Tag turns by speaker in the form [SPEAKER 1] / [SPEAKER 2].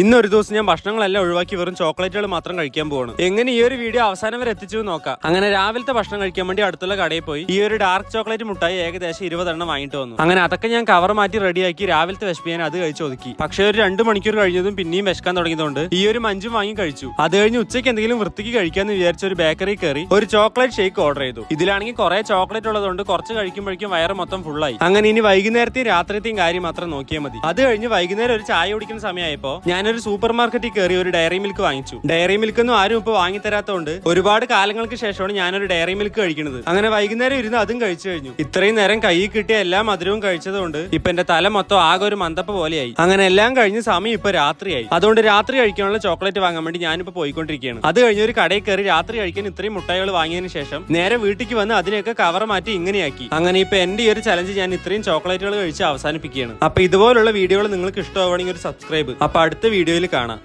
[SPEAKER 1] ഇന്ന് ഒരു ദിവസം ഞാൻ ഭക്ഷണങ്ങളെല്ലാം ഒഴിവാക്കി വെറും ചോക്ലേറ്റുകൾ മാത്രം കഴിക്കാൻ പോവാണ്. എങ്ങനെ ഈ ഒരു വീഡിയോ അവസാനം വരെ എത്തിച്ചു നോക്കാം. അങ്ങനെ രാവിലത്തെ ഭക്ഷണം കഴിക്കാൻ വേണ്ടി അടുത്തുള്ള കടയിൽ പോയി ഈ ഒരു ഡാർക്ക് ചോക്ലേറ്റ് മുട്ടായി ഏകദേശം ഇരുപതെണ്ണം വാങ്ങിട്ട് വന്നു. അങ്ങനെ അതൊക്കെ ഞാൻ കവർ മാറ്റി റെഡിയാക്കി രാവിലത്തെ വിശപ്പ് ഞാൻ അത് കഴിച്ചു ഒതുക്കി. പക്ഷേ ഒരു രണ്ട് മണിക്കൂർ കഴിഞ്ഞതും പിന്നെയും വിശക്കാൻ തുടങ്ങിയതുകൊണ്ട് ഈ ഒരു മഞ്ചും വാങ്ങി കഴിച്ചു. അത് കഴിഞ്ഞ് ഉച്ചയ്ക്ക് എന്തെങ്കിലും വൃത്തിക്ക് കഴിക്കാന്ന് വിചാരിച്ച ഒരു ബേക്കറി കയറി ഒരു ചോക്ലേറ്റ് ഷേക്ക് ഓർഡർ ചെയ്തു. ഇതിലാണെങ്കിൽ കുറെ ചോക്ലേറ്റ് ഉള്ളതുകൊണ്ട് കുറച്ച് കഴിക്കുമ്പോഴേക്കും വയറ് മൊത്തം ഫുള്ളായി അങ്ങനെ ഇനി വൈകുന്നേരത്തെയും രാത്രിയത്തെയും കാര്യം മാത്രം നോക്കിയാൽ മതി. അത് കഴിഞ്ഞ് വൈകുന്നേരം ഒരു ചായ കുടിക്കുന്ന സമയമായപ്പോ ഞാനൊരു സൂപ്പർ മാർക്കറ്റിൽ കയറി ഒരു ഡയറി മിൽക്ക് വാങ്ങിച്ചു. ഡയറി മിൽക്ക് ഒന്നും ആരും ഇപ്പൊ വാങ്ങി തരാത്തതുകൊണ്ട് ഒരുപാട് കാലങ്ങൾക്ക് ശേഷമാണ് ഞാനൊരു ഡയറി മിൽക്ക് കഴിക്കുന്നത്. അങ്ങനെ വൈകുന്നേരം ഇരുന്ന് അതും കഴിച്ചു കഴിഞ്ഞു. ഇത്രയും നേരം കയ്യിൽ കിട്ടിയ എല്ലാ മധുരവും കഴിച്ചതുകൊണ്ട് ഇപ്പൊ എന്റെ തല മൊത്തം ആകെ ഒരു മന്ദപ്പ പോലെയായി. അങ്ങനെ എല്ലാം കഴിഞ്ഞ സമയം ഇപ്പൊ രാത്രിയായി. അതുകൊണ്ട് രാത്രി കഴിക്കാനുള്ള ചോക്ലേറ്റ് വാങ്ങാൻ വേണ്ടി ഞാനിപ്പോ പോയിക്കൊണ്ടിരിക്കുകയാണ്. അത് കഴിഞ്ഞ ഒരു കടയിൽ കയറി രാത്രി കഴിക്കാൻ ഇത്രയും മുട്ടായികൾ വാങ്ങിയതിനു ശേഷം നേരെ വീട്ടിലേക്ക് വന്ന് അതിനെയൊക്കെ കവർ മാറ്റി ഇങ്ങനെയാക്കി. അങ്ങനെ ഇപ്പൊ എന്റെ ഈ ഒരു ചലഞ്ച് ഞാൻ ഇത്രയും ചോക്ലേറ്റുകൾ കഴിച്ച് അവസാനിപ്പിക്കുകയാണ്. അപ്പൊ ഇതുപോലുള്ള വീഡിയോകൾ നിങ്ങൾക്ക് ഇഷ്ടമാവുകയാണെങ്കിൽ ഒരു സബ്സ്ക്രൈബ് അപ്പൊ അടുത്ത വീഡിയോയിൽ കാണാം.